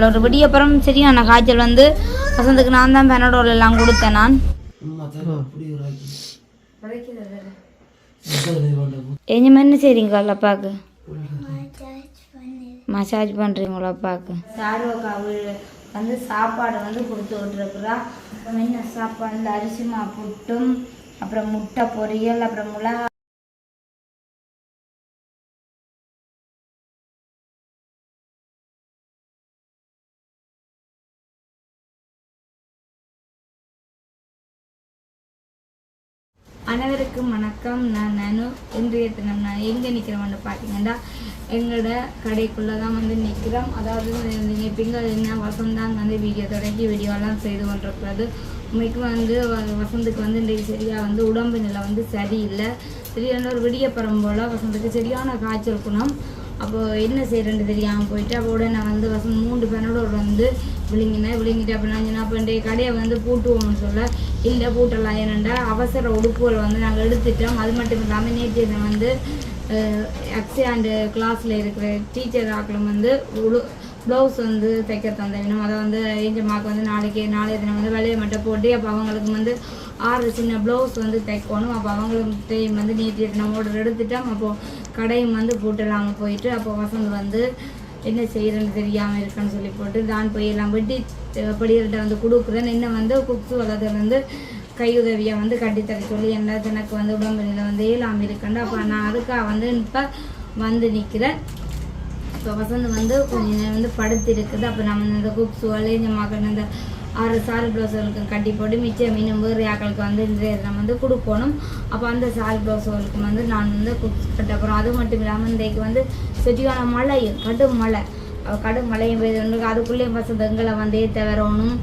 காய்ச்சல் ஒரு விடியப்புறம் சரியான காய்ச்சல் வந்து வசந்துக்கு நான் தான் பெனடோல் எல்லாம் கொடுத்தேன் நான். எஞ்சமா என்ன செய்றீங்க அப்பாவுக்கு? மசாஜ் பண்ணுறீங்களா அப்பாவுக்கு. சாருவக்கா வந்து சாப்பாடு வந்து கொடுத்து விட்டுருக்குறா. அப்புறம் என்ன சாப்பாடு அரிசி மா புட்டும் அப்புறம் முட்டை பொரியல் அப்புறம் மிளகா வணக்கம். நான் நானு. இன்றைய தினம் நான் எங்கே நிற்கிறோம்னு பார்த்தீங்கன்னா எங்களோட கடைக்குள்ளே தான் வந்து நிற்கிறோம். அதாவது நீங்கள் பிங்கள் என்ன வசந்தான் வந்து வீடியோ தொடங்கி வீடியோலாம் செய்து கொண்டிருக்கிறது. உண்மைக்கு வந்து வ- வசந்துக்கு வந்து இன்றைக்கு சரியாக வந்து உடம்பு நிலை வந்து சரியில்லை. சரியான ஒரு விடியப்புறம் போல் வசந்துக்கு சரியான காய்ச்சல் குணம். அப்போ என்ன செய்யறேன்னு தெரியாமல் போயிட்டு அப்போ உடனே நான் வந்து வசம் மூன்று பேனோட வந்து விழுங்கினேன். விழுங்கிட்டு அப்போ நான் சொன்னேன் அப்போ கடையை வந்து பூட்டுவோம்னு சொல்ல இல்லை பூட்டலாம் ஏனெண்டா அவசர உடுப்புகள் வந்து நாங்கள் எடுத்துட்டோம். அது மட்டும் இல்லாமல் நேற்று தினம் வந்து அக்ஸாண்டு கிளாஸில் இருக்கிற டீச்சர் ஆக்களும் வந்து உடு ப்ளவுஸ் வந்து தைக்க தந்தேன் அதை வந்து ஏஞ்சமாக்கு வந்து நாளைக்கு நாளைய தினம் வந்து விலையை மட்டும் போட்டு அப்போ அவங்களுக்கு வந்து ஆறு சின்ன ப்ளவுஸ் வந்து தைக்கணும். அப்போ அவங்களுக்கு வந்து நேற்று நம்ம ஆர்டர் எடுத்துட்டோம். அப்போது கடையும் வந்து போட்டுடலாங்க போயிட்டு அப்போ வசந்த் வந்து என்ன செய்யறேன்னு தெரியாமல் இருக்கேன்னு சொல்லி போட்டு தான் போய் எல்லாம் வெட்டி படிகள்கிட்ட வந்து கொடுக்குறேன். என்ன வந்து குக்ஸு வளர்த்துல வந்து கையுதவியை வந்து கட்டித்தர சொல்லி என்ன எனக்கு வந்து உடம்பு நிலை வந்து இயலாமல் இருக்கேன் அப்போ நான் அதுக்காக வந்து இப்போ வந்து நிற்கிறேன் இப்போ வசந்த் வந்து கொஞ்சம் வந்து படுத்து இருக்குது. அப்போ நம்ம இந்த குக்ஸ் வளைஞ்ச மகன் இந்த ஆறு சால் ப்ளவுஸுகளுக்கு கட்டி போட்டு மிச்சம் மீனும் வேறையாக்களுக்கு வந்து இந்த நம்ம வந்து கொடுக்கணும் அப்போ அந்த சால் ப்ளவுஸுகளுக்கு வந்து நான் வந்து குக்ஸ் கட்ட போகிறோம் அது மட்டும் இல்லாமல் இன்றைக்கு வந்து சுற்றிக்கான மழை கடும் மழை கடும் மழையும் பெய்து அதுக்குள்ளேயும் வசந்த எங்களை வந்து ஏற்ற வரணும்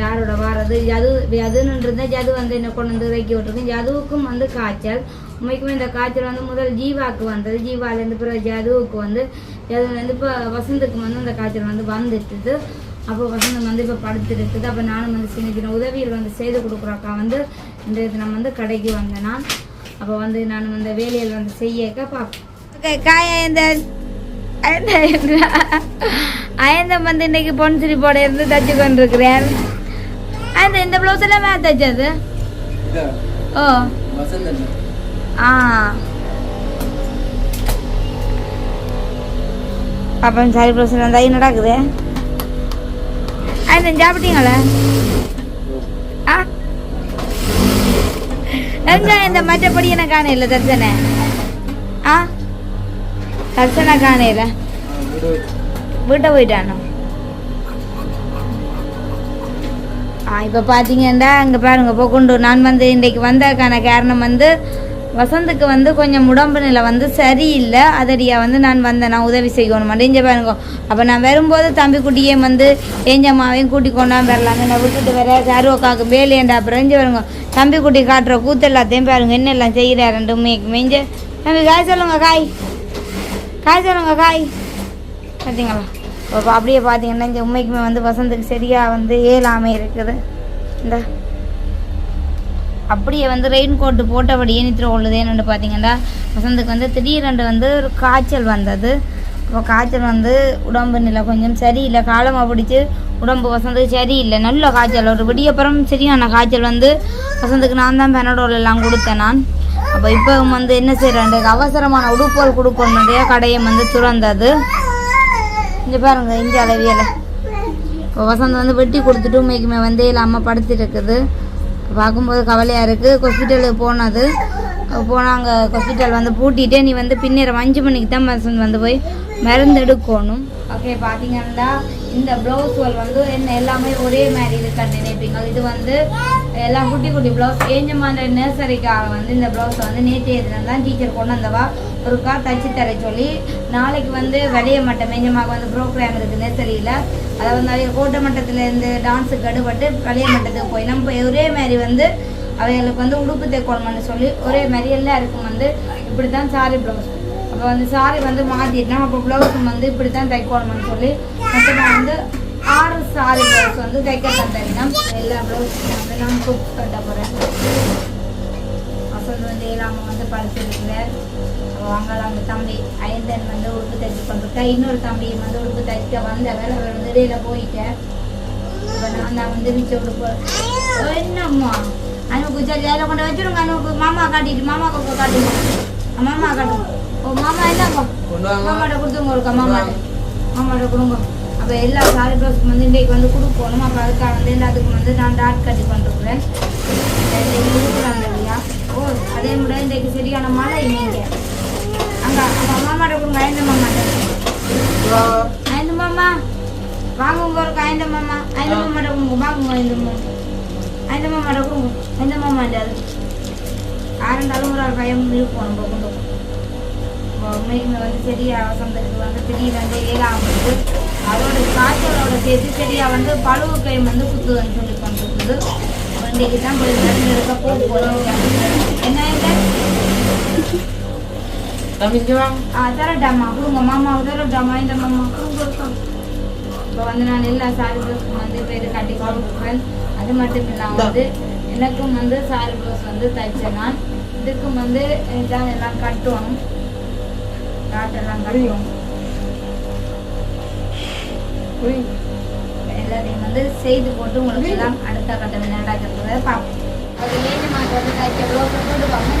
யாரோட வாரது ஜது ஜதுன்னு இருந்தால் ஜது வந்து என்ன கொண்டு வந்து இறக்கி விட்டுருக்கு ஜதுவுக்கும் வந்து காய்ச்சல். உண்மைக்குமே இந்த காய்ச்சல் வந்து முதல் ஜீவாக்கு வந்தது. ஜீவாலேருந்து பிறகு ஜதுவுக்கு வந்து ஜதுலேருந்து இப்போ வசந்துக்கு வந்து அந்த காய்ச்சல் வந்து வந்துட்டுது. அப்போ வசந்தம் வந்து இப்போ படுத்துருக்குது. அப்போ நானும் வந்து சின்ன சின்ன உதவிகள் வந்து செய்து கொடுக்குறக்கா வந்து இந்த தினம் வந்து கடைக்கு வந்தேன் நான். அப்போ வந்து நான் அந்த வேலையில் வந்து செய்யக்க பார்ப்பேன் காய இந்த அயந்தம் வந்து இன்னைக்கு பொன்சிரி போட இருந்து தச்சு கொண்டிருக்கிறேன். அந்த இந்த ப்ளவுஸ் எல்லாம் மேலே தைச்சது? ஓ. ஆ. அப்போ சாரி ப்ளவுஸ் தை நடக்குது. அந்த சாப்பிட்டீங்களா ஆ எங்க இந்த மற்றபடி எனக்கு காணையில தர்சனை ஆ தர்சனை காணையில வீட்டை போயிட்டானோ ஆ இப்போ பார்த்தீங்கன்னா அங்கே பாருங்க இப்போ கொண்டு நான் வந்து இன்றைக்கு வந்ததுக்கான காரணம் வந்து வசந்துக்கு வந்து கொஞ்சம் உடம்பு நிலை வந்து சரியில்லை. அதடியா வந்து நான் வந்தேன் நான் உதவி செய்யணும். இங்கே பாருங்க. அப்போ நான் வரும்போது தம்பி குட்டியே வந்து ஏஞ்சம்மாவையும் கூட்டி கொண்டாந்து வரலாம். நான் விட்டுட்டு வர சாருவக்காக்கு வேலையண்டா அப்புறம் இங்கே பாருங்க. தம்பி குட்டி காட்டுற கூத்து எல்லாத்தையும் பாருங்க என்னெல்லாம் செய்கிறாருண்டு உண்மைக்கு மெஞ்ச தம்பி காய் சொல்லுங்க காய். காய் சொல்லுங்க காய். பார்த்தீங்களா இப்போ அப்படியே பார்த்தீங்கன்னா இந்த உண்மைக்குமே வந்து வசந்துக்கு சரியாக வந்து ஏழாமை இருக்குது. இந்த. அப்படியே வந்து ரெயின் கோட்டு போட்டபடியே நித்திர உள்ளது என்னென்னு பார்த்தீங்கன்னா வசந்துக்கு வந்து திடீரென்று வந்து ஒரு காய்ச்சல் வந்தது. இப்போ காய்ச்சல் வந்து உடம்பு நிலை கொஞ்சம் சரியில்லை. காலமாக பிடிச்சி உடம்பு வசந்துக்கு சரியில்லை. நல்ல காய்ச்சல். ஒரு விடியப்புறம் சரியான காய்ச்சல் வந்து வசந்துக்கு நான் தான் பெனடோல் எல்லாம் கொடுத்தேன் நான். அப்போ இப்போ வந்து என்ன செய்கிறேன் அவசரமான உடுப்புகள் கொடுக்கணுடைய கடையை வந்து திறந்தது. இங்கே பாருங்க இங்கே அளவியலை. இப்போ வசந்த் வந்து வெட்டி கொடுத்துட்டு உண்மைக்குமே வந்து இல்லாமல் படுத்துட்டு இருக்குது பார்க்கும்போது கவலையாக இருக்குது ஹாஸ்பிட்டலுக்கு போனது. போனாங்க ஹாஸ்பிட்டல் வந்து பூட்டிட்டு நீ வந்து பின்னேரம் அஞ்சு மணிக்கு தான் வசந்த் வந்து போய் மருந்தெடுக்கணும் ஓகே பார்த்தீங்கன்னா இந்த ப்ளவுஸ் ப்ளவுஸ்கள் வந்து என்ன எல்லாமே ஒரே மாதிரி இருக்கான்னு நினைப்பீங்க? இது வந்து எல்லாம் குட்டி குட்டி ப்ளவுஸ் ஏஞ்சமான நர்சரிக்காக வந்து இந்த ப்ளவுஸை வந்து நேற்றைய தினம் தான் டீச்சர் கொண்டு வந்தவா? ஒருக்கா தச்சு தர சொல்லி நாளைக்கு வந்து விளைய மட்டம் மேஞ்சமாக வந்து ப்ரோக்ராம் இருக்குது நர்சரியில் அதை வந்து கோட்டை மட்டத்துலேருந்து டான்ஸுக்கு அடுபட்டு வெளிய மட்டத்துக்கு போய் நம்ம ஒரே மாதிரி வந்து அவைகளுக்கு வந்து உடுப்பு தைக்கணும்னு சொல்லி ஒரே மாதிரி எல்லாருக்கும் வந்து இப்படி தான் சாரி ப்ளவுஸ் அப்போ வந்து சாரி வந்து மாற்றிட்டோம் அப்போ ப்ளவுஸும் வந்து இப்படி தான் தைக்கணும்னு சொல்லி மொத்தமாக வந்து ஆறு சாரி ப்ளவுஸ் வந்து தைக்க தந்தேன் எல்லா ப்ளவுஸும் வந்து நான் குக் கட்ட போகிறேன் வசந்த் வந்து ஏழாம வந்து படிச்சிருக்கிறார் அவங்கள அந்த தம்பி ஐந்தன் வந்து உடுப்பு தைச்சு கொண்டிருக்கா இன்னொரு தம்பியும் வந்து உடுப்பு தைக்க வந்தவர் அவர் வந்து இடையில போயிட்டேன். அப்போ நான் தான் வந்து மிச்சம் உடுப்பு என்னம்மா? அனுக்கு சரி அதில் கொண்டு வச்சுருங்க அனுக்கு மாமா காட்டிட்டு மாமா கொண்டு காட்டுங்க மாமா காட்டுங்க ஓ மாமா வாங்க மாமாட்ட கொடுத்துங்க ஒருக்கா மாமாட்ட மாமாட்ட கொடுங்க அப்போ எல்லா சாரி ப்ளவுஸ்க்கு வந்து இன்றைக்கு வந்து கொடுக்கணும் அப்போ அதுக்காக வந்து எல்லாத்துக்கும் வந்து நான் டாட் கட்டி கொண்டிருக்கிறேன் இன்றைக்கு கொடுக்குறாங்க இல்லையா ஓ அதே முறை இன்றைக்கு சரியான மழை நீங்கள் அங்கே அப்போ மாமாட்ட கொடுங்க ஐந்து மாமாட்ட ஐந்து மாமா வாங்குங்க ஒரு ஐந்து மாமா ஐந்து மாமாட்ட கொடுங்க வாங்குங்க ஐந்து மாமா ஐந்து மாமாட்ட கொடுங்க ஐந்து மாமா அது ஆரண்டாலும் ஒரு ஆள் பயம் இருக்கும் நம்ம கொண்டு. உண்மைக்குமே வந்து சரியா வசந்தத்துக்கு வந்து ஏழாம் வந்து அதோட காய்ச்சலோட சேர்த்து சரியா வந்து பழுவு கைம் வந்து குத்துதுன்னு சொல்லி கொண்டிருக்குது வண்டிக்கு தான் போய் மருந்து எடுக்க போக போகிறோம் என்ன இல்லை ஆ தரட்டாம்மா கொடுங்க மாமா தரட்டாம்மா இந்த மாமா கொடுங்க இப்போ வந்து நான் எல்லா சாரி வந்து பேர் கட்டி கொடுக்குறேன் அது மட்டும் இல்லாமல் வந்து எனக்கும் வந்து சாரி ப்ளவுஸ் வந்து தைச்சேன் நான் இதுக்கும் வந்து இதான் எல்லாம் கட்டணும் காட்டெல்லாம் கட்டணும் எல்லாத்தையும் வந்து செய்து போட்டு உங்களுக்கு எல்லாம் அடுத்த கட்ட நடக்கிறத பார்ப்போம். அது ஏழு மாதம் வந்து தைக்க ப்ளவுஸ் போட்டு பார்ப்போம்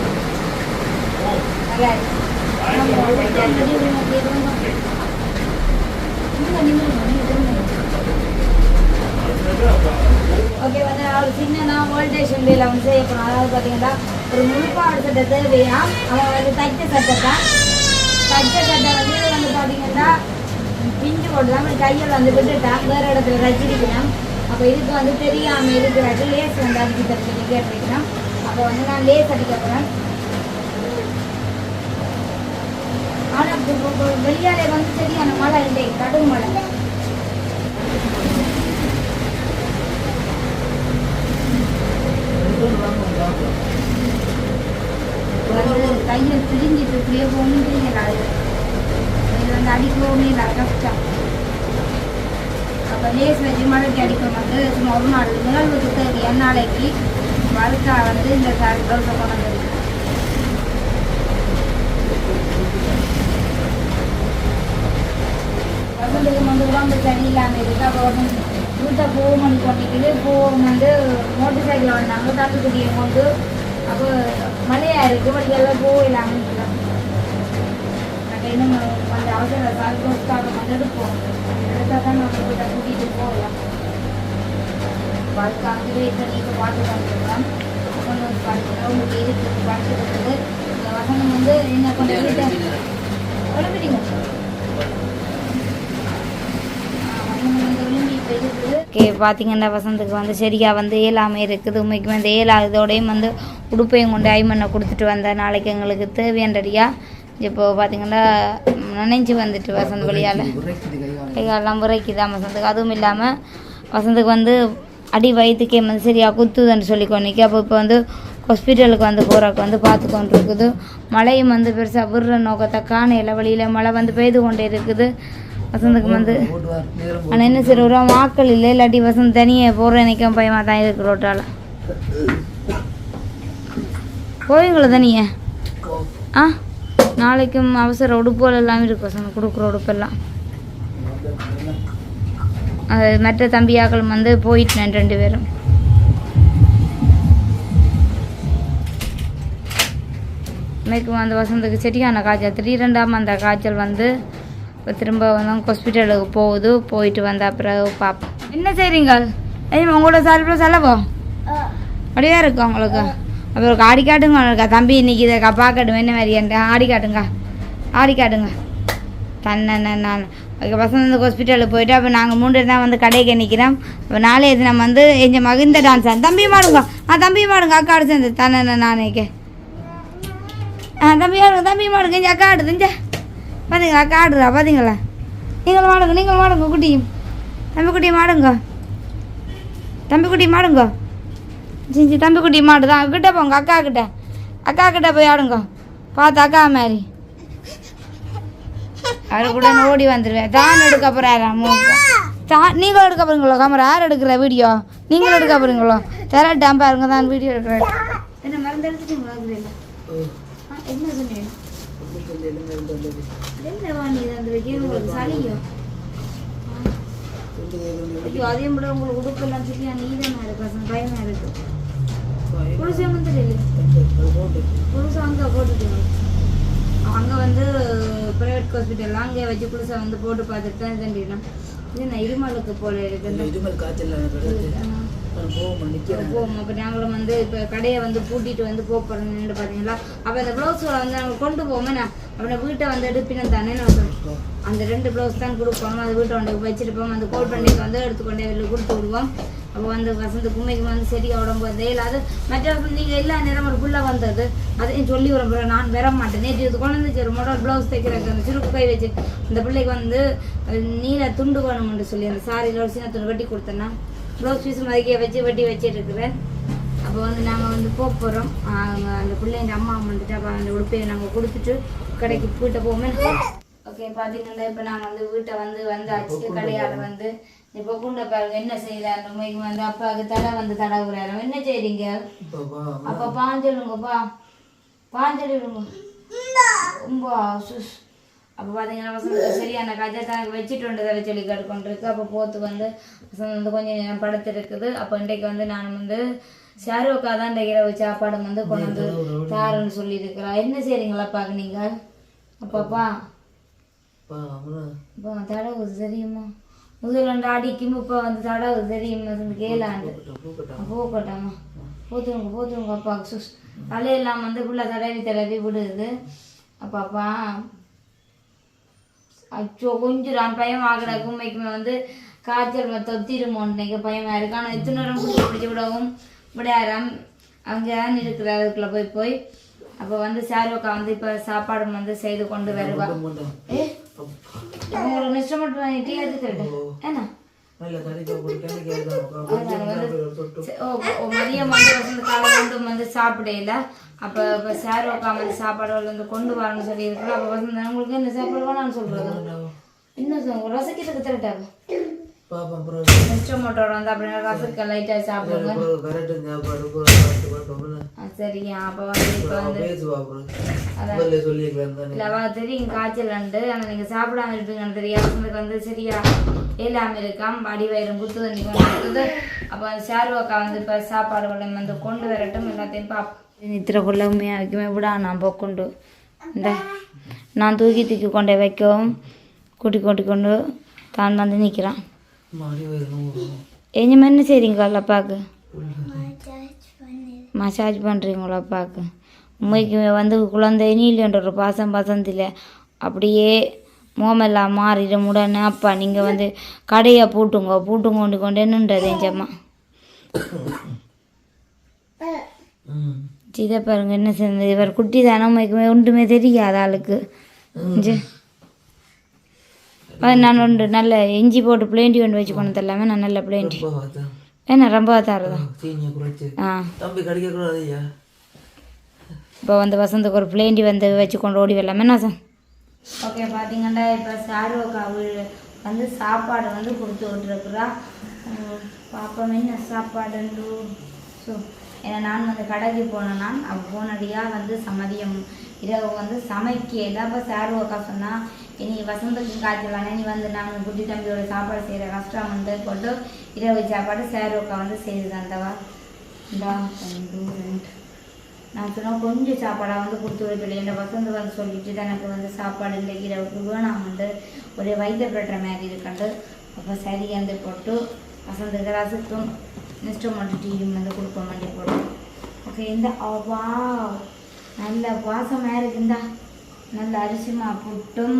ஓகே வந்து அவர் சின்னதான் ஓல்டேஷன் வோல்டேஷன் வேலை வந்து செய்ய அதாவது பார்த்தீங்கன்னா ஒரு முழுப்பாடு சட்டை தேவையா? அவன் வந்து தைச்ச சட்டை தைச்ச சட்டை வந்து வந்து பார்த்தீங்கன்னா பிஞ்சு போட்டுதான் கையில் வந்து விட்டுட்டான் வேறு இடத்துல தைச்சிருக்கணும் அப்போ இதுக்கு வந்து தெரியாமல் இருக்கிறாட்டு லேஸ் வந்து அடிச்சு தச்சு சொல்லி அப்போ வந்து நான் லேஸ் அடிக்க போகிறேன் ஆனால் வெளியாலே வந்து சரியான மழை இல்லை கடும் மழை. கையை பிரிஞ்சிட்டு இப்படியே ஒன்றும் இது வந்து அடிக்கவும் இல்லை கஷ்டம். அப்போ லேஸ் வச்சு மழைக்கு அடிக்கும் வந்து சும்மா ஒரு நாள் நிகழ்வுக்கு தேவை நாளைக்கு வழுக்கா வந்து இந்த சார் கொண்டு வந்துருக்கு. வசந்துக்கு வந்து உடம்பு சரியில்லாமல் இருக்கு அப்போ வந்து வீட்டை போகணும்னு போட்டிக்கிட்டு போகும் வந்து மோட்டர் சைக்கிள் வந்தாங்க தட்டுக்குடியை கொண்டு அப்போ மழையாக இருக்குது வழியெல்லாம் போகலாம்னு இல்லாமல் நாங்கள் இன்னும் அந்த அவசர சார்போஸ்க்காக வந்து எடுப்போம் எடுத்தால் தான் நம்ம வீட்டை கூட்டிகிட்டு போகலாம் அதுக்காகவே இப்போ பார்த்து வந்துருக்கோம் கொஞ்சம் பார்த்துக்கலாம் பார்த்துக்கிறோம் உங்களுக்கு இருக்குது பார்த்துக்கிறது இந்த வசனம் வந்து என்ன கொஞ்சம் வீட்டை ஓகே பார்த்தீங்கன்னா வசந்துக்கு வந்து சரியாக வந்து ஏழாமை இருக்குது. உண்மைக்கு வந்து ஏழாவதோடையும் வந்து உடுப்பையும் கொண்டு ஐமண்ணை கொடுத்துட்டு வந்தேன் நாளைக்கு எங்களுக்கு தேவையாண்டடியா இப்போ பார்த்தீங்கன்னா நினைஞ்சு வந்துட்டு வசந்த் வழியால். கைகாலெல்லாம் முறைக்குதான் வசந்துக்கு? அதுவும் இல்லாமல் வசந்துக்கு வந்து அடி வயிற்றுக்கே வந்து சரியாக குத்துதுன்னு சொல்லி கொண்டிக்கு அப்போ இப்போ வந்து ஹாஸ்பிட்டலுக்கு வந்து போகிறக்கு வந்து பார்த்து கொண்டு இருக்குது மழையும் வந்து பெருசாக விடுற நோக்கத்தை காணையில் வழியில் மழை வந்து பெய்து கொண்டே இருக்குது. வசந்துக்கு வந்து. ஆனால் என்ன சரி ஒரு வாக்கள் இல்லை இல்லாட்டி வசந்த் தனியாக போகிற நினைக்கும் பயமாக தான் இருக்கு ரோட்டால் போவீங்களா தனியே? ஆ? நாளைக்கும் அவசர உடுப்புகள் எல்லாம் இருக்கு வசந்த் கொடுக்குற உடுப்பெல்லாம் அது மற்ற தம்பியாக்களும் வந்து போயிட்டேன் ரெண்டு பேரும். இன்னைக்கு வந்து வசந்துக்கு சரியான காய்ச்சல். திடீரெண்டாமல் அந்த காய்ச்சல் வந்து இப்போ திரும்ப வந்து ஹாஸ்பிட்டலுக்கு போகுது. போயிட்டு வந்த பிறகு பார்ப்போம் என்ன செய்றீங்க ஏய் உங்களோட சால்பு செலவோ? அப்படியே இருக்கு உங்களுக்கு? அப்புறம் ஆடி காட்டுங்க இருக்கா தம்பி இன்னைக்கு இதை பார்க்கட்டும் என்ன மாதிரி ஆடி காட்டுங்க. ஆடி காட்டுங்க. தன்னை நான் அதுக்கு வசந்த ஹாஸ்பிட்டலுக்கு போயிட்டு அப்போ நாங்கள் மூன்று தான் வந்து கடைக்கு நிற்கிறோம் அப்போ நாளைய தினம் வந்து எங்கள் மகிந்த டான்ஸ் ஆடு தம்பி மாடுங்க ஆ தம்பி மாடுங்க அக்கா ஆடு சேர்ந்து. தன்னை நானேக்கே ஆ தம்பி மாடுங்க தம்பி மாடுங்க இங்கே அக்கா ஆடுது. இங்கே. பார்த்தீங்களா அக்கா ஆடுறா பார்த்தீங்களா நீங்கள் மாடுங்க நீங்கள் மாடுங்க குட்டியும். தம்பி குட்டி மாடுங்க. தம்பி குட்டி மாடுங்க. சிஞ்சி தம்பி குட்டி மாடு தான். கிட்ட போங்க அக்கா கிட்ட. அக்கா கிட்ட போய் ஆடுங்க. பார்த்து அக்கா மாதிரி. அவர் கூட ஓடி வந்துடுவேன் தான் எடுக்க போகிறாராம் தான் நீங்களும் எடுக்க போறீங்களோ கேமரா? யார் எடுக்கிற வீடியோ? நீங்களும் எடுக்க போறீங்களோ? தரட்டாம் பாருங்க தான் வீடியோ எடுக்கிறேன் என்ன மருந்து எடுத்துட்டீங்களா என்ன சொன்னீங்க? என்ன வாங்கி அந்த கேம் உங்களுக்கு சளியோ ஐயோ அதையும் விட உங்களுக்கு உடுப்பெல்லாம் சொல்லி நீ தானே பசங்க பயமா இருக்கு புதுசு வந்து புதுசு அங்கே போட்டுட்டீங்க அங்கே வந்து ப்ரைவேட் ஹாஸ்பிட்டல்லாம் அங்கே வச்சு புதுசாக வந்து போட்டு பார்த்துட்டு தான் இது நான் இருமலுக்கு போல இருக்குது இருமல் காய்ச்சல் போவோம் இப்போ நாங்களும் வந்து இப்போ கடையை வந்து பூட்டிட்டு வந்து போக போகிறோம்னு பார்த்தீங்களா அப்போ அந்த ப்ளவுஸில் வந்து நாங்கள் கொண்டு போவோமே. நான் அவனை வீட்டை வந்து எடுப்பினோம் தானே நான் அந்த ரெண்டு ப்ளவுஸ் தான் கொடுப்போம். அது வீட்டை வந்து வச்சிருப்போம். அந்த கோல் பண்ணிட்டு வந்து எடுத்துக்கொண்டே வெளியில் கொடுத்து விடுவோம். அப்போ வந்து வசந்த கும்மைக்கு வந்து சரியா உடம்பு வந்து இல்லாது மற்ற நீங்கள் எல்லா நேரம் ஒரு புள்ள வந்தது. அதையும் சொல்லி விரும்புகிறேன் நான் வர மாட்டேன். நேற்று இது கொண்டு ஒரு மொடல் ப்ளவுஸ் தைக்கிறதுக்கு அந்த சுருக்கு கை வச்சு அந்த பிள்ளைக்கு வந்து நீல துண்டு வேணும்னு சொல்லி அந்த சாரியில் ஒரு சின்ன துண்டு வெட்டி கொடுத்தேன்னா? ப்ளவுஸ் பீஸ் மதிக்க வச்சு வெட்டி வச்சுட்டு இருக்கிறேன். அப்போ வந்து நாங்கள் வந்து போக போகிறோம் அந்த பிள்ளைங்க அம்மா வந்துட்டு அப்போ அந்த உடுப்பையை நாங்கள் கொடுத்துட்டு கடைக்கு வீட்டை போவோமே. ஓகே பார்த்தீங்கன்னா இப்போ நாங்கள் வந்து வீட்டை வந்து வந்தாச்சு. கடையால் வந்து இப்போ குண்டை பாருங்க. என்ன செய்யறாரு உண்மைக்கு வந்து அப்பாவுக்கு தடை வந்து தடவுறாரு. என்ன செய்றீங்க? அப்போ பாஞ்சலுங்கப்பா பாஞ்சலிடுங்க ரொம்ப சுஸ். அப்போ பார்த்தீங்கன்னா வசந்த சரியான காய்ச்சல் தனக்கு வச்சுட்டு வந்ததை சொல்லி கேட்டுக்கொண்டிருக்கு. அப்போ போத்து வந்து வசந்த் வந்து கொஞ்சம் நேரம் படுத்திருக்குது. அப்போ இன்றைக்கு வந்து நான் வந்து ஷாருக்கா தான் இந்த இரவு சாப்பாடு வந்து கொண்டு வந்து தாருன்னு சொல்லியிருக்கிறா. என்ன செய்றீங்களா பாக்க நீங்கள் அப்பாப்பா இப்போ தடவு தெரியுமா முதல்ல ரெண்டு அடிக்கும் இப்போ வந்து தடவு தெரியுமா கேளாண்டு. பூக்கட்டும் போகட்டாமா போத்துருங்க போத்துருங்க அப்பா. சுஸ் தலையெல்லாம் வந்து ஃபுல்லாக தடவி தடவி விடுது. அப்பாப்பா அச்சோ கொஞ்சம் பயம் ஆகிற கும்மைக்குமே வந்து காய்ச்சல் தொத்திருமோன்னு பயமா இருக்கு ஆனால் எத்தனை நேரம் பிடிச்சி பிடிச்சி விடவும் விடாராம் அங்கே தான் இருக்கிற அதுக்குள்ளே போய் போய். அப்போ வந்து சாருக்கா வந்து இப்போ சாப்பாடு வந்து செய்து கொண்டு வருவா. உங்களுக்கு நிச்சயம் மட்டும் டீ எடுத்து தரட்டேன் என்ன மதியம் வந்து வசந்த காலம் வந்து வந்து சாப்பிடையில அப்போ இப்போ வந்து சாப்பாடு வந்து கொண்டு வரணும்னு சொல்லி இருக்கிறோம் அப்போ வசந்த உங்களுக்கு என்ன சாப்பாடு வேணாம்னு சொல்றது இன்னும் சொல்லுங்க ரசிக்கிறதுக்கு தரட்டாங்க இன்ஸ்ட்ருமெண்ட்டோட வந்து அப்படின்னா ரசிக்க லைட்டாக சாப்பிடுங்க சரியா அப்போ வந்து இப்போ வந்து இல்லை தெரியும் காய்ச்சல் உண்டு ஆனால் நீங்கள் சாப்பிடாம இருப்பீங்கன்னு வசந்துக்கு வந்து சரியா இல்லாமல் இருக்காம் அடி வயிறு குத்து தண்ணி கொண்டு இருக்குது அப்போ அந்த ஷாருவாக்கா வந்து இப்போ சாப்பாடுகளை வந்து கொண்டு வரட்டும் எல்லாத்தையும் பார்ப்போம் நித்திரக்குள்ள உண்மையாக வைக்குமே விடா நான் போக்கொண்டு இந்த நான் தூக்கி தூக்கி கொண்டே வைக்கவும் கூட்டி கூட்டி கொண்டு தான் வந்து நிற்கிறான் எஞ்சுமே என்ன செய்கிறீங்க அப்பாவுக்கு? மசாஜ் பண்ணுறீங்களா அப்பாவுக்கு. உண்மைக்கு வந்து குழந்தை நீலன்ற ஒரு பாசம் பசந்தில் அப்படியே மோமெல்லாம் மாறிடும் உடனே அப்பா நீங்கள் வந்து கடையை பூட்டுங்க பூட்டுங்க கொண்டு நின்றது எஞ்சம்மா இதை பாருங்க என்ன செஞ்சது இவர் குட்டி தானே உண்மைக்குமே ஒன்றுமே தெரியாது ஆளுக்கு. நான் ஒன்று நல்ல இஞ்சி போட்டு பிளேண்டி ஒன்று வச்சு கொண்டு தரலாமே நான் நல்ல பிளேண்டி. ஏன்னா ரொம்ப தரதா சீனியை குறைச்சி. ஆ. இப்போ வந்து வசந்துக்கு ஒரு பிளேண்டி வந்து வச்சு கொண்டு ஓடி வரலாமே சார்? ஓகே பார்த்தீங்கன்னா இப்போ சாருவக்கா வந்து சாப்பாடு வந்து கொடுத்து விட்டுருக்குறா. பாப்போம் என்ன சாப்பாடுண்டு? ஸோ ஏன்னா நான் வந்து கடைக்கு போனேன் நான் போனடியாக வந்து சமதியம். இரவு வந்து சமைக்கல அப்போ சாருவக்கா சொன்னால் இனி வசந்தத்துக்கு காய்ச்சலானே நீ வந்து நான் குட்டி தம்பியோட சாப்பாடு செய்கிற கஷ்டம் வந்து போட்டு இரவு சாப்பாடு சாருவக்கா வந்து செய்து தந்தவா. இந்தா ரெண்டு ரெண்டு. நான் சொன்னால் கொஞ்சம் சாப்பாடாக வந்து கொடுத்து விட சொல்லி என் வசந்து வந்து சொல்லிட்டு தான் எனக்கு வந்து சாப்பாடு இல்லை இரவுக்கு வேணாம் வந்து ஒரே வயிற்று மாதிரி இருக்கண்டு. அப்போ சரி வந்து போட்டு வசந்துக்கு ரசத்தும் நெக்ஸ்ட்டு மட்டும் டீயும் வந்து கொடுக்க வேண்டி போட்டு. ஓகே இந்த வா நல்ல வாசமாக இருக்குந்தா நல்ல அரிசிமா புட்டும்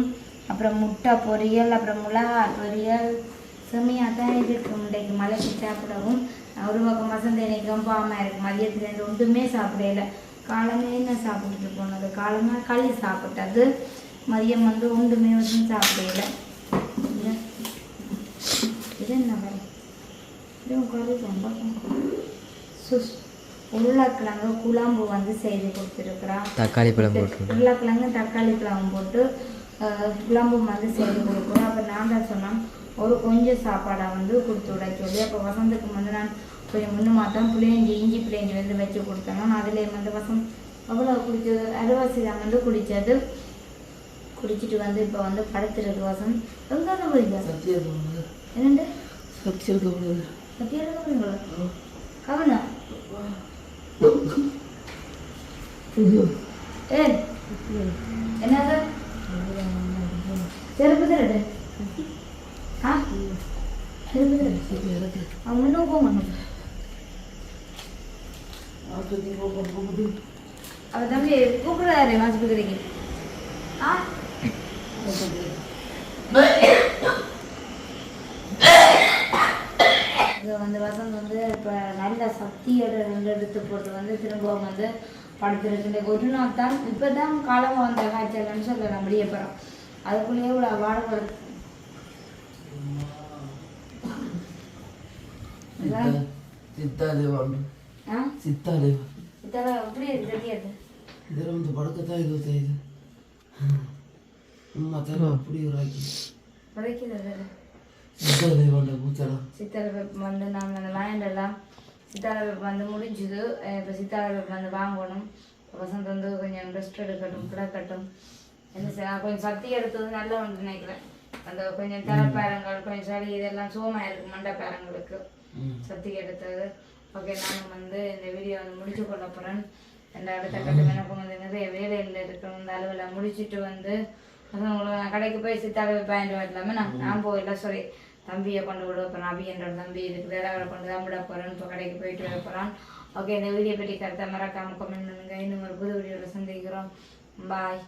அப்புறம் முட்டை பொரியல் அப்புறம் மிளகா பொரியல். செம்மையாக தான் இருக்கு. இன்றைக்கு மலைக்கு சாப்பிடவும். ஒரு பக்கம் வசந்த இன்றைக்கும் பாமாக இருக்கு. மதியத்துலேருந்து ஒன்றுமே சாப்பிடல காலமே என்ன சாப்பிட்டுட்டு போனது? காலமே களி சாப்பிட்டது. மதியம் வந்து ஒன்றுமே வந்து சாப்பிடல இது என்ன சுஸ். உருளைக்கிழங்கு குழம்பு வந்து செய்து கொடுத்துருக்குறான் தக்காளி பழம் போட்டு உருளைக்கிழங்கு தக்காளி பழம் போட்டு அஹ், குழம்பும் வந்து செய்து கொடுக்குறோம். அப்போ நான் தான் சொன்னேன் ஒரு கொஞ்சம் சாப்பாடை வந்து கொடுத்து விட சொல்லி. அப்போ வசந்துக்கு வந்து நான் கொஞ்சம் முன்னு மாத்தம் புளியஞ்சி இஞ்சி புளியஞ்சி வந்து வச்சு கொடுத்தேன் நான் அதிலே வந்து வசந்த் அவ்வளோ குடிச்சது அரிவாசி தான் வந்து குடித்தது குடிச்சிட்டு வந்து இப்போ வந்து படுத்துருக்கு வசந்த் எங்கே போய் சத்தியம் போனது என்னண்டு சத்தியம் போனது சத்தியா இருக்க போறீங்களா கவனா ஏ என்னது? செருப்பு தரடு ஆ? செருப்பு தரடு அவன் முன்னும் போக மாட்டான் ஆஸ்பத்திரி போகுது அவன் தம்பி கூப்பிடுறாரு ஆஸ்பத்திரிக்கு ஆ வந்து வசந்த் வந்து இப்போ நல்ல சக்தியோட ரெண்டெடுத்து போட்டு வந்து திரும்பவும் வந்து படுத்துருக்கு ஒரு நாள் தான் இப்போ தான் காலமாக வந்த காய்ச்சல்னு சொல்ல நான் முடிய போகிறோம் அதுக்குள்ளேயே இவ்வளோ வாடப்படுது சித்தாதேவாண்டு ஆ சித்தாதேவா இதெல்லாம் எப்படி தெரியாது ಇದರ ಒಂದು ಬಡಕತಾ ಇದು ಇದು ಮತ್ತೆ ಪುಡಿ ಹಾಕಿ உடைக்கிறது ಸಿದ್ದಾದೇವಾಂಡ ಕೂತಲ್ಲ சித்தாரை வெப்பம் வந்து நாங்கள் அந்த வாங்கிடலாம் சித்தாரை வெப்பம் வந்து முடிஞ்சுது இப்போ சித்தாரை வெப்பம் வந்து வாங்கணும் இப்ப வசந்த் வந்து கொஞ்சம் ரெஸ்ட் எடுக்கட்டும் கிடக்கட்டும் என்ன செய்ய கொஞ்சம் சக்தி எடுத்தது நல்ல ஒன்று நினைக்கிறேன் அந்த கொஞ்சம் தலைப்பேரங்கள் கொஞ்சம் சளி இதெல்லாம் சோமா இருக்கு மண்டைப்பேரங்களுக்கு ಹ್ಮ್ சக்தி எடுத்தது ஓகே நானும் வந்து இந்த வீடியோ வந்து முடிச்சு கொள்ள போகிறேன் இந்த அடுத்த கட்டம் எனக்கு வந்து நிறைய வேலையில் இருக்கணும். இந்த அளவில் முடிச்சுட்டு வந்து அதான் நான் கடைக்கு போய் சித்தாரை பாயிண்ட் வரலாமே நான் நான் போயிடல சாரி தம்பியை கொண்டு விட போகிறேன் அபி என்ற ஒரு தம்பி இருக்குது. அவரை கொண்டு தான் விட போகிறேன் இப்போ கடைக்கு போயிட்டு வர போகிறான் ஓகே இந்த வீடியோ பற்றி கருத்தை மறக்காமல் கமெண்ட் பண்ணுங்க. இன்னும் ஒரு புது வீடியோவில் சந்திக்கிறோம். பாய்